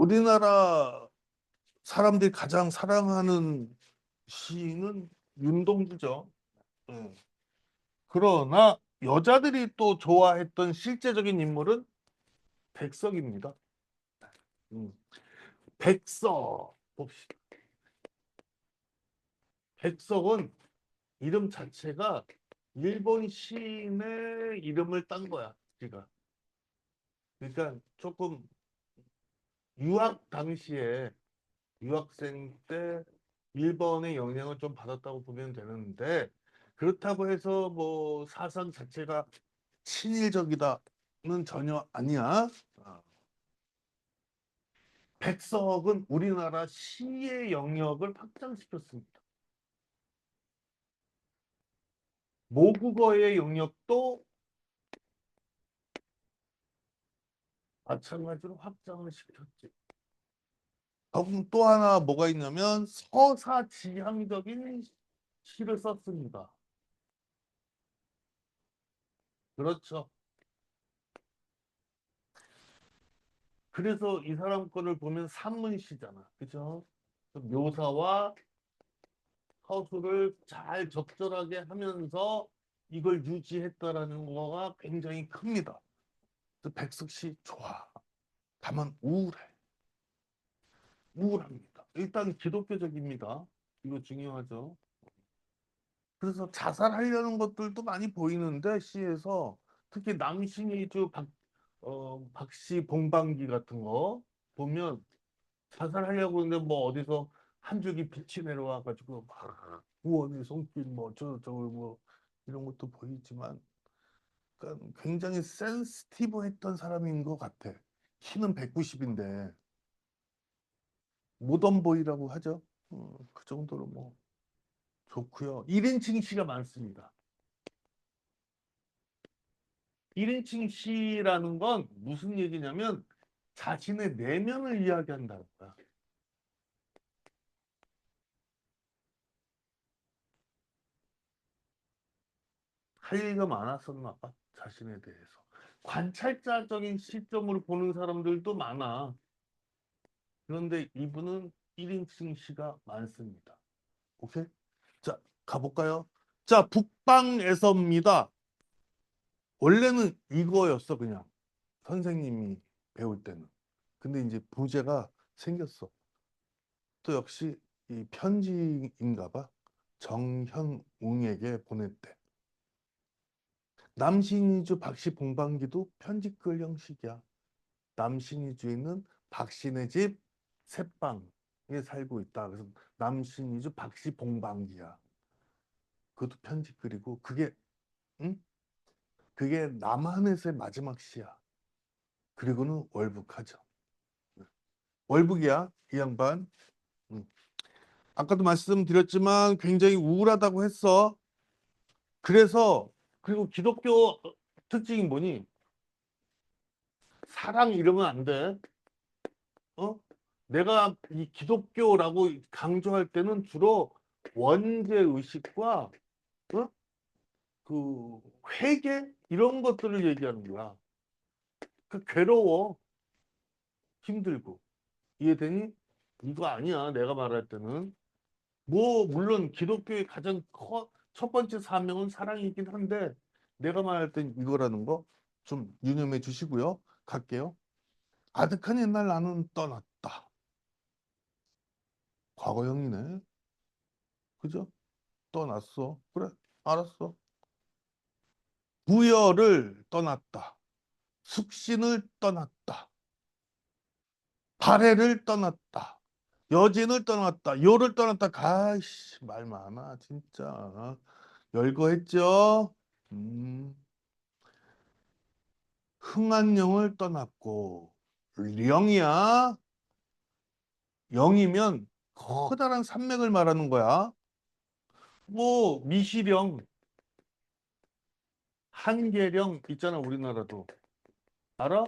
우리나라 사람들이 가장 사랑하는 시인은 윤동주죠. 예. 그러나 여자들이 또 좋아했던 실제적인 인물은 백석입니다. 음. 백석 봅시다. 백석은 이름 자체가 일본 시인의 이름을 딴 거야, 지가. 그러니까 조금 유학 당시에 유학생 때 일본의 영향을 좀 받았다고 보면 되는데 그렇다고 해서 뭐 사상 자체가 친일적이다는 전혀 아니야. 아. 백석은 우리나라 시의 영역을 확장시켰습니다. 모국어의 영역도 마찬가지로 확장을 시켰지. 그럼 또 하나 뭐가 있냐면 서사지향적인 시를 썼습니다. 그렇죠. 그래서 이 사람 거를 보면 산문시잖아. 그죠? 그 묘사와 서술을 잘 적절하게 하면서 이걸 유지했다라는 거가 굉장히 큽니다. 백석씨 좋아. 다만 우울해. 우울합니다. 일단 기독교적입니다. 이거 중요하죠. 그래서 자살하려는 것들도 많이 보이는데 시에서 특히 남신이주 박, 어, 박씨 봉방기 같은 거 보면 자살하려고 하는데 뭐 어디서 한 줄기 빛이 내려와 가지고 막 구원의 손길 뭐저 저 뭐 이런 것도 보이지만 그러니까 굉장히 센스티브했던 사람인 것 같아. 키는 190인데 모던보이라고 하죠. 어, 그 정도로 뭐 좋고요. 1인칭 시가 많습니다. 1인칭 시라는 건 무슨 얘기냐면 자신의 내면을 이야기한다는 거야. 할 얘기가 많았었나 봐. 자신에 대해서. 관찰자적인 시점으로 보는 사람들도 많아. 그런데 이분은 1인칭 시가 많습니다. 오케이? 자, 가볼까요? 자, 북방에서입니다. 원래는 이거였어, 그냥. 선생님이 배울 때는. 근데 이제 부제가 생겼어. 또 역시 이 편지인가 봐. 정현웅에게 보냈대. 남신이주 박씨 봉방기도 편지글 형식이야. 남신이주에는 박씨네 집 새방에 살고 있다. 그래서 남신이주 박씨 봉방기야. 그것도 편지글이고 그게 응? 그게 남한에서의 마지막 시야. 그리고는 월북하죠. 월북이야 이 양반. 응. 아까도 말씀드렸지만 굉장히 우울하다고 했어. 그래서 그리고 기독교 특징이 뭐니? 사랑 이러면 안 돼. 어? 내가 이 기독교라고 강조할 때는 주로 원죄 의식과 어? 그 회개 이런 것들을 얘기하는 거야. 그 괴로워, 힘들고 이해되니? 이거 아니야. 내가 말할 때는 뭐 물론 기독교의 가장 커, 첫 번째 사명은 사랑이긴 한데 내가 말할 땐 이거라는 거 좀 유념해 주시고요. 갈게요. 아득한 옛날 나는 떠났다. 과거형이네. 그죠? 떠났어. 그래, 알았어. 부여를 떠났다. 숙신을 떠났다. 발해를 떠났다. 여진을 떠났다. 요를 떠났다. 가이씨, 말 많아, 진짜. 열거했죠? 음. 흥한령을 떠났고, 령이야. 영이면 커다란 산맥을 말하는 거야. 뭐, 미시령, 한계령 있잖아, 우리나라도. 알아?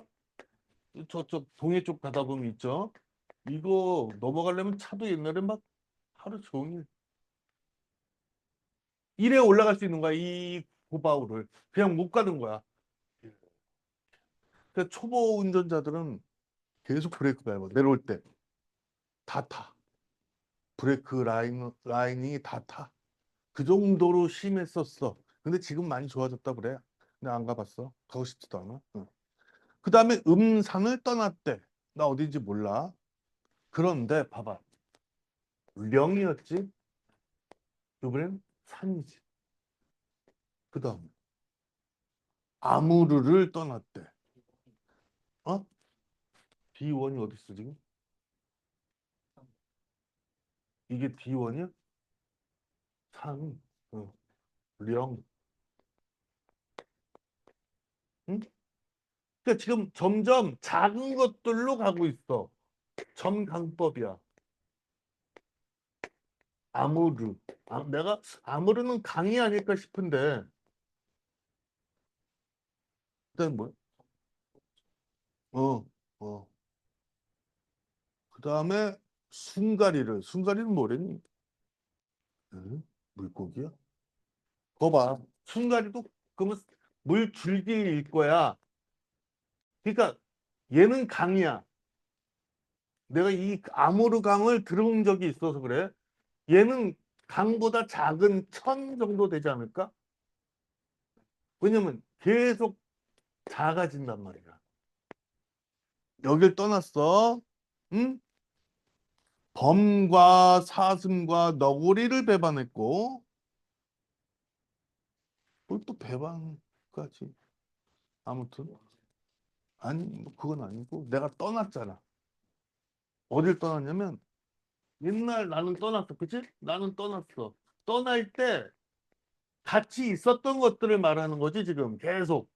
저쪽 동해 쪽 가다 보면 있죠? 이거 넘어가려면 차도 옛날에 막 하루 종일 일에 올라갈 수 있는 거야 이 고바우를 그냥 못 가는 거야 그 초보 운전자들은 계속 브레이크 밟아. 내려올 때. 다 타. 브레이크 라인, 라인이 다 타. 그 정도로 심했었어. 근데 지금 많이 좋아졌다 그래. 근데 안 가봤어. 가고 싶지도 않아. 그 다음에 음산을 떠났대. 나 어딘지 몰라. 그런데 봐봐. 령이었지? 이번엔 산이지. 그 다음 아무르를 떠났대. 어? D1이 어디 있어 지금? 이게 D1이야? 산, 어. 령. 응? 그러니까 지금 점점 작은 것들로 가고 있어. 점강법이야. 아무르. 아, 내가 아무르는 강이 아닐까 싶은데. 그다음 뭐야? 어, 어. 그 다음에 순가리를. 순가리는 뭐랬니? 응? 물고기야? 거 봐. 순가리도 그러면 물 줄기일 거야. 그러니까 얘는 강이야. 내가 이 아모르 강을 들어온 적이 있어서 그래. 얘는 강보다 작은 천 정도 되지 않을까? 왜냐면 계속 작아진단 말이야. 여길 떠났어. 응? 범과 사슴과 너구리를 배반했고 뭘 또 배반까지 아무튼 아니 뭐 그건 아니고 내가 떠났잖아. 어딜 떠났냐면 옛날 나는 떠났어. 그치? 나는 떠났어. 떠날 때 같이 있었던 것들을 말하는 거지, 지금. 계속.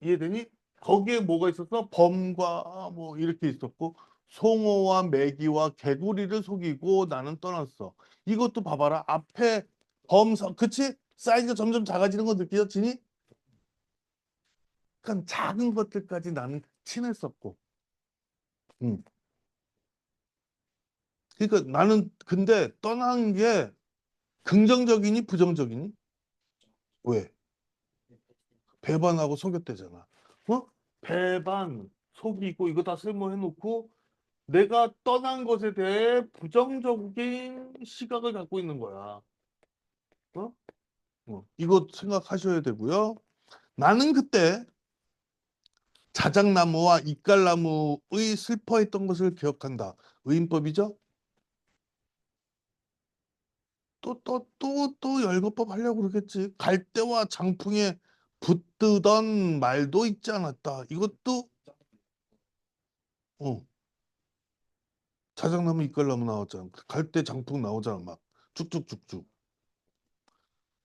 이해되니? 거기에 뭐가 있었어? 범과 뭐 이렇게 있었고, 송어와 메기와 개구리를 속이고 나는 떠났어. 이것도 봐봐라. 앞에 범, 서- 그치? 사이즈가 점점 작아지는 거 느껴지니? 그러니까 작은 것들까지 나는 친했었고. 응. 그러니까 나는 근데 떠난 게 긍정적이니 부정적이니? 왜? 배반하고 속였대잖아. 어? 배반, 속이고 이거 다 쓸모해놓고 내가 떠난 것에 대해 부정적인 시각을 갖고 있는 거야. 어? 어, 이거 생각하셔야 되고요. 나는 그때 자작나무와 이깔나무의 슬퍼했던 것을 기억한다. 의인법이죠? 또, 또, 또, 또 열거법 하려고 그러겠지. 갈대와 장풍에 붙드던 말도 있지 않았다. 이것도, 어. 자작나무, 이끌나무 나왔잖아. 갈대, 장풍 나오잖아. 막 쭉쭉쭉쭉.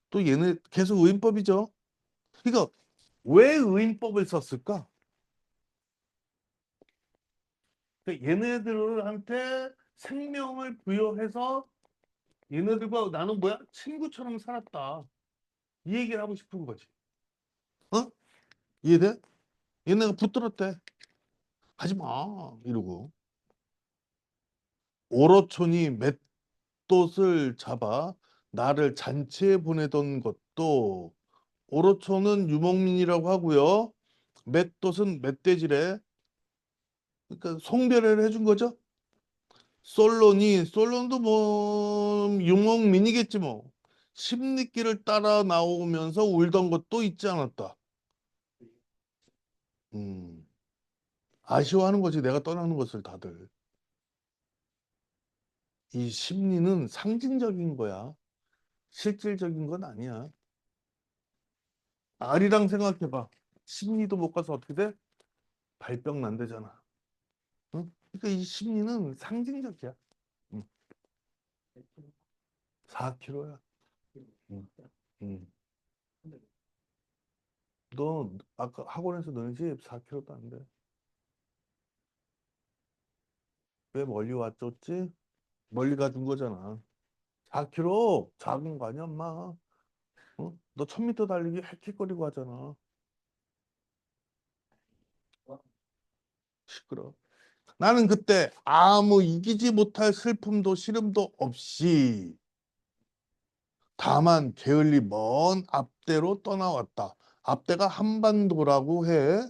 또 얘네 계속 의인법이죠. 그러니까 왜 의인법을 썼을까? 그러니까 얘네들한테 생명을 부여해서 얘네들과 나는 뭐야? 친구처럼 살았다. 이 얘기를 하고 싶은 거지. 어? 이해돼? 얘네가 붙들었대. 하지 마. 이러고. 오로촌이 맷돛을 잡아 나를 잔치에 보내던 것도 오로촌은 유목민이라고 하고요. 맷돛은 멧돼지래. 그러니까 송별을 해준 거죠. 솔론이 솔론도 뭐 유목민이겠지 뭐 십리길을 따라 나오면서 울던 것도 있지 않았다. 음 아쉬워하는 거지 내가 떠나는 것을 다들. 이 심리는 상징적인 거야. 실질적인 건 아니야. 아리랑 생각해봐. 심리도 못 가서 어떻게 돼? 발병 난대잖아. 응? 그러니까 이 심리는 상징적이야. 응. 4kg야. 응. 응. 너 아까 학원에서 너네 집 4kg도 안 돼. 왜 멀리 왔었지? 멀리 가준 거잖아. 4kg 작은 거 아니야, 엄마. 어? 너 1000m 달리기 헥헥거리고 하잖아. 시끄러. 나는 그때 아무 이기지 못할 슬픔도 시름도 없이 다만 게을리 먼 앞대로 떠나왔다. 앞대가 한반도라고 해.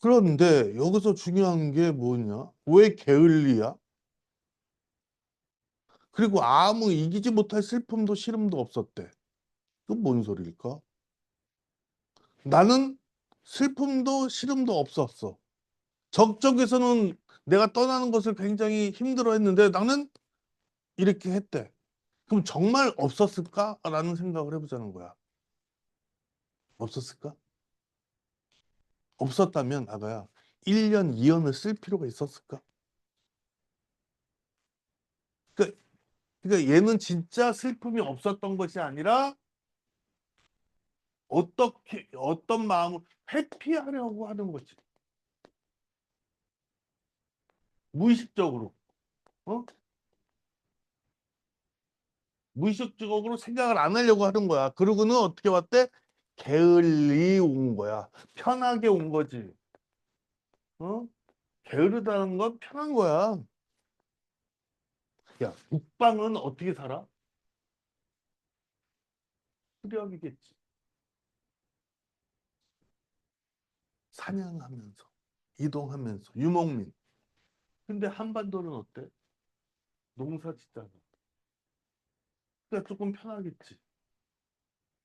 그런데 여기서 중요한 게 뭐냐? 왜 게을리야? 그리고 아무 이기지 못할 슬픔도 시름도 없었대. 그건 뭔 소리일까? 나는 슬픔도 시름도 없었어. 적적에서는 내가 떠나는 것을 굉장히 힘들어 했는데 나는 이렇게 했대. 그럼 정말 없었을까 라는 생각을 해보자는 거야. 없었을까? 없었다면 아가야 1년, 2년을 쓸 필요가 있었을까? 그러니까, 그러니까 얘는 진짜 슬픔이 없었던 것이 아니라 어떻게 어떤 마음을 회피하려고 하는 거지. 무의식적으로. 어? 무의식적으로 생각을 안 하려고 하는 거야. 그러고는 어떻게 왔대? 게을리 온 거야. 편하게 온 거지. 어? 게으르다는 건 편한 거야. 야, 북방은 어떻게 살아? 수렵이겠지. 사냥하면서, 이동하면서, 유목민. 근데 한반도는 어때? 농사 짓잖아. 그러니까 조금 편하겠지.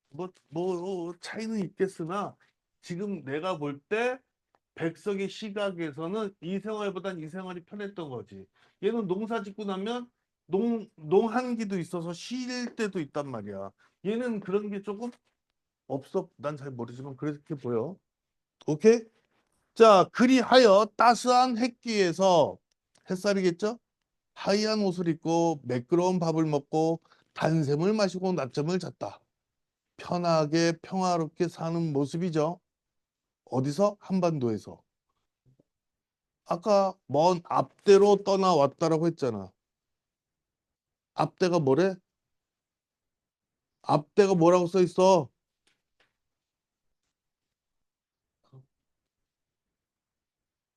뭐, 뭐, 차이는 있겠으나, 지금 내가 볼 때, 백석의 시각에서는 이 생활보단 이 생활이 편했던 거지. 얘는 농사 짓고 나면 농, 농한기도 있어서 쉴 때도 있단 말이야. 얘는 그런 게 조금 없어. 난 잘 모르지만 그렇게 보여. 오케이? 자, 그리하여 따스한 햇기에서 햇살이겠죠? 하얀 옷을 입고 매끄러운 밥을 먹고 단샘을 마시고 낮잠을 잤다. 편하게 평화롭게 사는 모습이죠. 어디서? 한반도에서. 아까 먼 앞대로 떠나왔다라고 했잖아. 앞대가 뭐래? 앞대가 뭐라고 써 있어?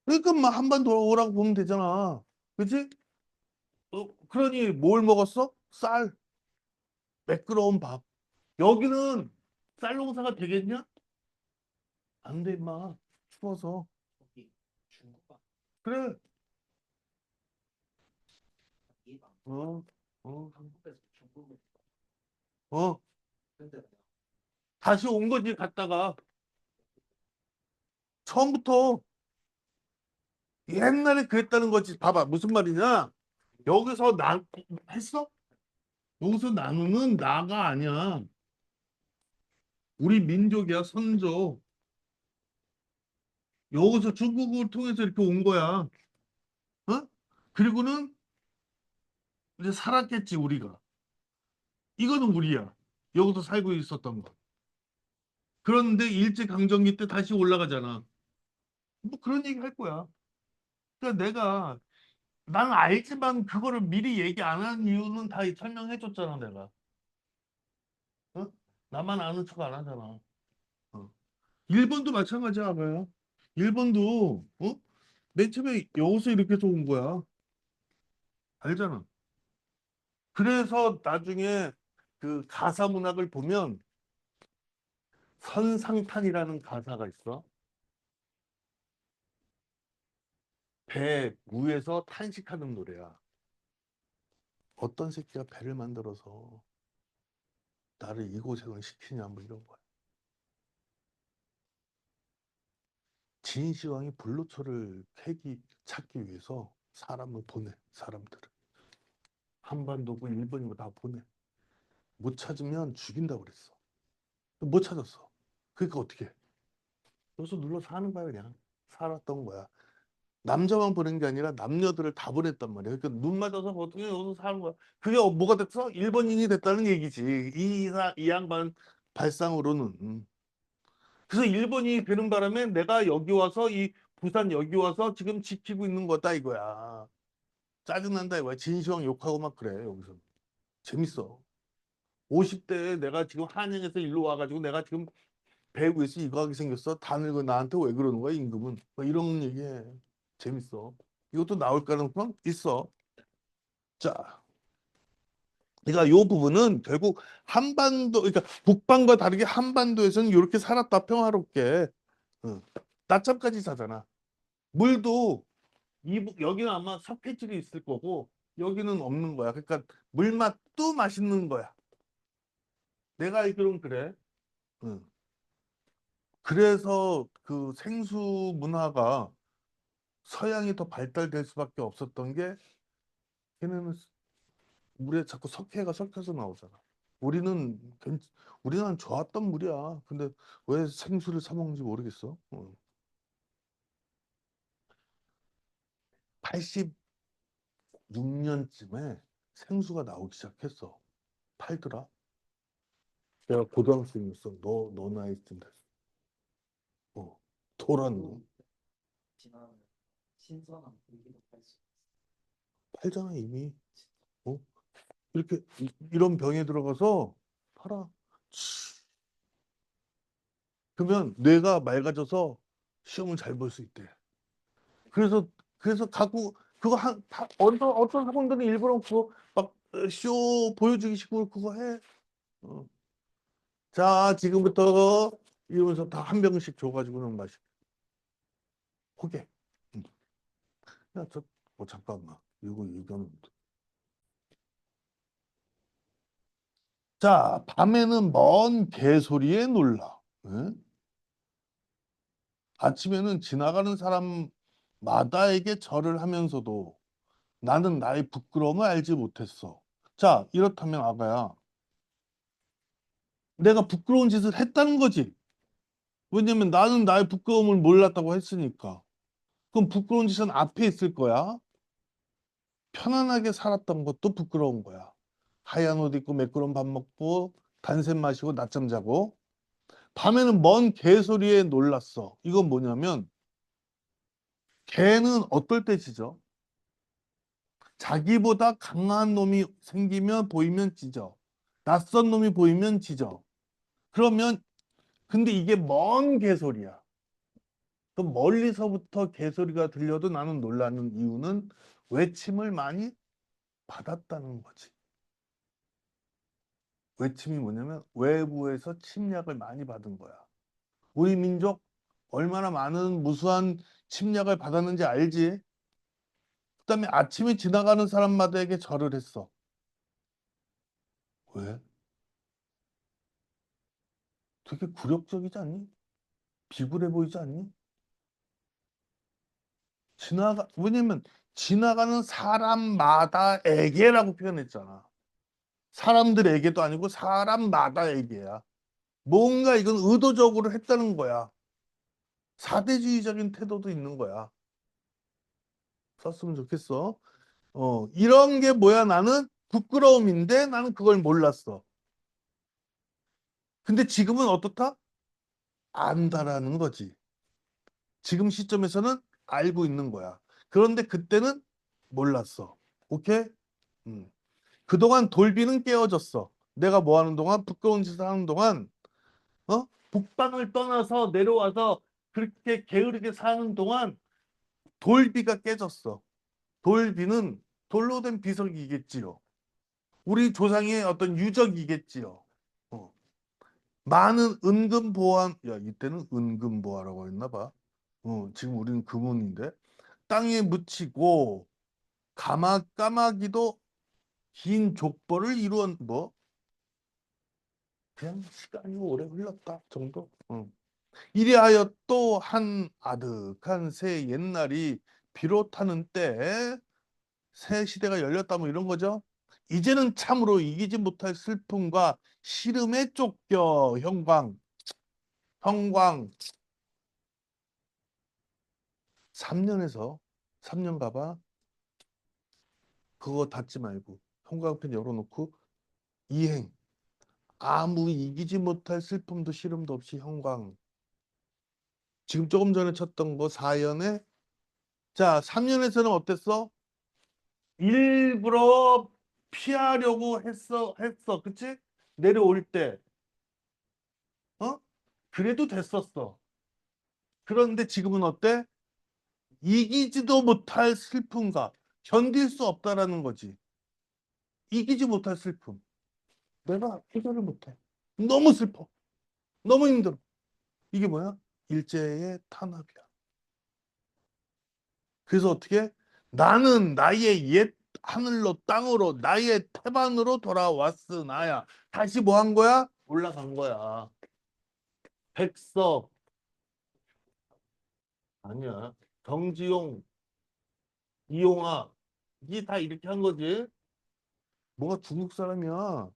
그러니까 막 한반도 오라고 보면 되잖아. 그치? 어, 그러니 뭘 먹었어? 쌀. 매끄러운 밥. 여기는 쌀 농사가 되겠냐? 안 돼, 임마. 추워서. 그래. 어, 어, 다시 온 거지, 갔다가. 처음부터 옛날에 그랬다는 거지. 봐봐. 무슨 말이냐? 여기서 나, 했어? 여기서 나누는 나가 아니야. 우리 민족이야, 선조. 여기서 중국을 통해서 이렇게 온 거야. 어? 그리고는 이제 살았겠지, 우리가. 이거는 우리야. 여기서 살고 있었던 거. 그런데 일제강점기 때 다시 올라가잖아. 뭐 그런 얘기 할 거야. 그러니까 내가 난 알지만 그거를 미리 얘기 안 한 이유는 다 설명해 줬잖아, 내가. 어? 나만 아는 척 안 하잖아. 어. 일본도 마찬가지야, 아가야. 일본도 어? 맨 처음에 여기서 이렇게 온 거야. 알잖아. 그래서 나중에 그 가사 문학을 보면 선상탄이라는 가사가 있어. 배 위에서 탄식하는 노래야. 어떤 새끼가 배를 만들어서 나를 이 고생을 시키냐 뭐 이런 거야. 진시황이 불로초를 캐기 찾기 위해서 사람을 보내 사람들을 한반도고 일본이고 다 보내. 못 찾으면 죽인다고 그랬어. 못 찾았어. 그러니까 어떻게 해? 여기서 눌러 사는 거야 그냥. 살았던 거야. 남자만 보낸 게 아니라 남녀들을 다 보냈단 말이야. 그러니까 눈 맞아서 어떻게 여기서 사는 거야? 그게 뭐가 됐어? 일본인이 됐다는 얘기지. 이, 사- 이 양반 발상으로는. 음. 그래서 일본이 되는 바람에 내가 여기 와서 이 부산 여기 와서 지금 지키고 있는 거다 이거야. 짜증난다 이거야. 진시황 욕하고 막 그래 여기서. 재밌어. 50대에 내가 지금 한양에서 일로 와가지고 내가 지금 배 위에서 이거 하게 생겼어. 다 늙어 나한테 왜 그러는 거야 임금은. 뭐 이런 얘기해. 재밌어. 이것도 나올 가능성 있어. 자. 그러니까 요 부분은 결국 한반도, 그러니까 북방과 다르게 한반도에서는 이렇게 살았다 평화롭게. 응. 낮잠까지 자잖아. 물도 이 부- 여기는 아마 석회질이 있을 거고 여기는 없는 거야. 그러니까 물맛도 맛있는 거야. 내가 알기로는 그래. 응. 그래서 그 생수 문화가 서양이 더 발달될 수밖에 없었던 게 걔네는 물에 자꾸 석회가 섞여서 나오잖아. 우리는 괜- 우리는 좋았던 물이야. 근데 왜 생수를 사 먹는지 모르겠어. 어. 86년쯤에 생수가 나오기 시작했어. 팔더라. 내가 고등학생이었어. 너, 너 나이 쯤 됐어. 어. 돌았네. 지나면 신선한 공기도 팔수 있어. 팔잖아, 이미. 어? 이렇게, 이- 이런 병에 들어가서 팔아. 치. 그러면 뇌가 맑아져서 시험을 잘 볼 수 있대. 그래서, 그래서 갖고, 그거 한, 다, 어떤, 어떤 학원들은 일부러 그거 막, 어, 쇼 보여주기 식으로 그거 해. 어. 자, 지금부터 이러면서 다 한 병씩 줘가지고는 마시. 호개. 응. 야, 저, 어, 잠깐만. 이거. 돼. 자, 밤에는 먼 개소리에 놀라. 응? 아침에는 지나가는 사람 마다에게 절을 하면서도 나는 나의 부끄러움을 알지 못했어. 자, 이렇다면 아가야. 내가 부끄러운 짓을 했다는 거지. 왜냐면 나는 나의 부끄러움을 몰랐다고 했으니까. 그럼 부끄러운 짓은 앞에 있을 거야. 편안하게 살았던 것도 부끄러운 거야. 하얀 옷 입고 매끄러운 밥 먹고 단샘 마시고 낮잠 자고 밤에는 먼 개소리에 놀랐어. 이건 뭐냐면 개는 어떨 때 짖어? 자기보다 강한 놈이 생기면 보이면 짖어. 낯선 놈이 보이면 짖어. 그러면 근데 이게 먼 개소리야. 그럼 멀리서부터 개소리가 들려도 나는 놀라는 이유는 외침을 많이 받았다는 거지. 외침이 뭐냐면 외부에서 침략을 많이 받은 거야. 우리 민족 얼마나 많은 무수한 침략을 받았는지 알지? 그 다음에 아침에 지나가는 사람마다에게 절을 했어. 왜? 되게 굴욕적이지 않니? 비굴해 보이지 않니? 지나가 왜냐면 지나가는 사람마다에게라고 표현했잖아. 사람들에게도 아니고 사람마다에게야. 뭔가 이건 의도적으로 했다는 거야. 사대주의적인 태도도 있는 거야. 썼으면 좋겠어. 어, 이런 게 뭐야? 나는 부끄러움인데 나는 그걸 몰랐어. 근데 지금은 어떻다? 안다라는 거지. 지금 시점에서는 알고 있는 거야. 그런데 그때는 몰랐어. 오케이? 음. 그동안 돌비는 깨어졌어. 내가 뭐 하는 동안 부끄러운 짓을 하는 동안 어? 북방을 떠나서 내려와서 그렇게 게으르게 사는 동안 돌비가 깨졌어. 돌비는 돌로 된 비석이겠지요. 우리 조상의 어떤 유적이겠지요. 어. 많은 은금보화, 야 이때는 은금 보화라고 했나 봐. 어, 지금 우리는 금운인데 땅에 묻히고 가마 까마귀도 긴 족보를 이루었 뭐 그냥 시간이 오래 흘렀다 정도. 어. 이리하여 또 한 아득한 새 옛날이 비롯하는 때새 시대가 열렸다 뭐 이런 거죠. 이제는 참으로 이기지 못할 슬픔과 시름에 쫓겨 형광 형광. 3년에서 3년 가봐. 그거 닫지 말고 형광펜 열어놓고 이행. 아무 이기지 못할 슬픔도 시름도 없이 형광 지금 조금 전에 쳤던 거 4연에 자 3년에서는 어땠어? 일부러 피하려고 했어 했어 그치? 내려올 때 어? 그래도 됐었어 그런데 지금은 어때? 이기지도 못할 슬픔과 견딜 수 없다라는 거지 이기지 못할 슬픔 내가 해결을 못해 너무 슬퍼 너무 힘들어 이게 뭐야? 일제의 탄압이야. 그래서 어떻게 나는 나의 옛 하늘로 땅으로 나의 태반으로 돌아왔으나야 다시 뭐 한 거야? 올라간 거야. 백석 아니야. 정지용, 이용화 이게 다 이렇게 한 거지. 뭐가 중국 사람이야.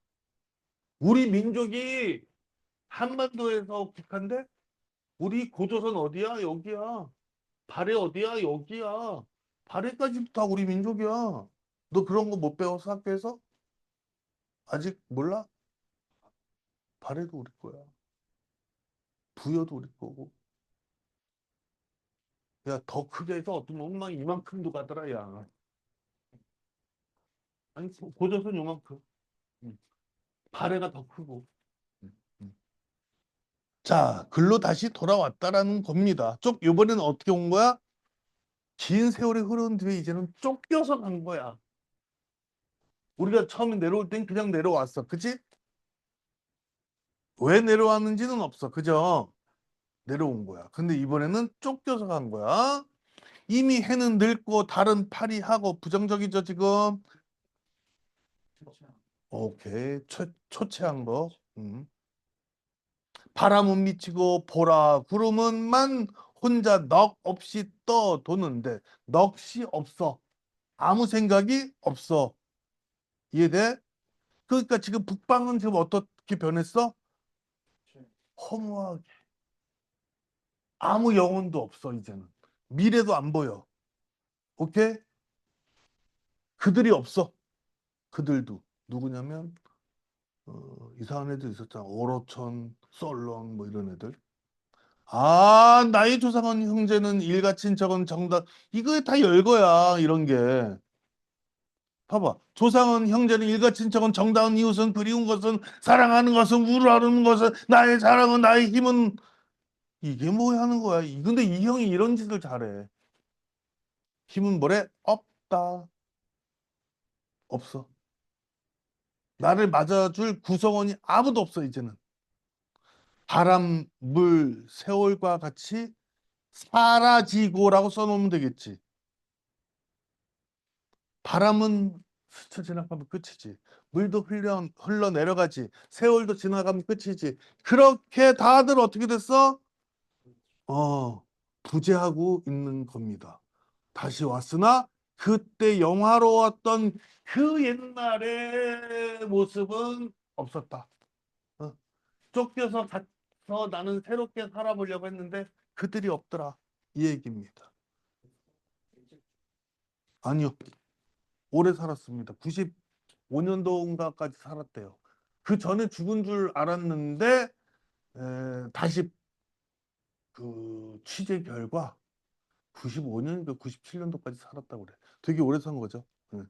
우리 민족이 한반도에서 북한데 우리 고조선 어디야? 여기야. 발해 어디야? 여기야. 발해까지도 다 우리 민족이야. 너 그런 거 못 배웠어 학교에서? 아직 몰라? 발해도 우리 거야. 부여도 우리 거고. 야, 더 크게 해서 어떤 막 이만큼도 가더라, 야. 아니, 고- 고조선 요만큼. 응. 발해가 더 크고. 자, 글로 다시 돌아왔다라는 겁니다. 쪽, 이번에는 어떻게 온 거야? 긴 세월이 흐른 뒤에 이제는 쫓겨서 간 거야. 우리가 처음에 내려올 땐 그냥 내려왔어. 그치? 왜 내려왔는지는 없어. 그죠? 내려온 거야. 근데 이번에는 쫓겨서 간 거야. 이미 해는 늙고 달은 파리하고 부정적이죠, 지금. 오케이. 초, 초췌한 거. 음. 바람은 미치고 보라 구름은만 혼자 넋 없이 떠 도는데 넋이 없어. 아무 생각이 없어. 이해돼? 그러니까 지금 북방은 지금 어떻게 변했어? 허무하게. 아무 영혼도 없어, 이제는. 미래도 안 보여. 오케이? 그들이 없어. 그들도. 누구냐면, 어, 이상한 애들 있었잖아. 오로천, 썰렁, 뭐 이런 애들. 아, 나의 조상은 형제는 일가 친척은 정답. 이거 다 열거야, 이런 게. 봐봐. 조상은 형제는 일가 친척은 정다운 이웃은 그리운 것은 사랑하는 것은 우러하는 것은 나의 사랑은 나의 힘은 이게 뭐 하는 거야? 이- 근데 이 형이 이런 짓을 잘해. 힘은 뭐래? 없다. 없어. 나를 맞아줄 구성원이 아무도 없어, 이제는. 바람, 물, 세월과 같이 사라지고라고 써놓으면 되겠지. 바람은 스쳐 지나가면 끝이지. 물도 흘러, 흘러 내려가지. 세월도 지나가면 끝이지. 그렇게 다들 어떻게 됐어? 어, 부재하고 있는 겁니다. 다시 왔으나 그때 영화로웠던 그 옛날의 모습은 없었다. 어, 쫓겨서 가서 나는 새롭게 살아보려고 했는데 그들이 없더라. 이 얘기입니다. 아니요. 오래 살았습니다. 95년도인가까지 살았대요. 그 전에 죽은 줄 알았는데 에, 다시 그 취재 결과 95년인가 97년도까지 살았다고 그래. 되게 오래 산 거죠. 예.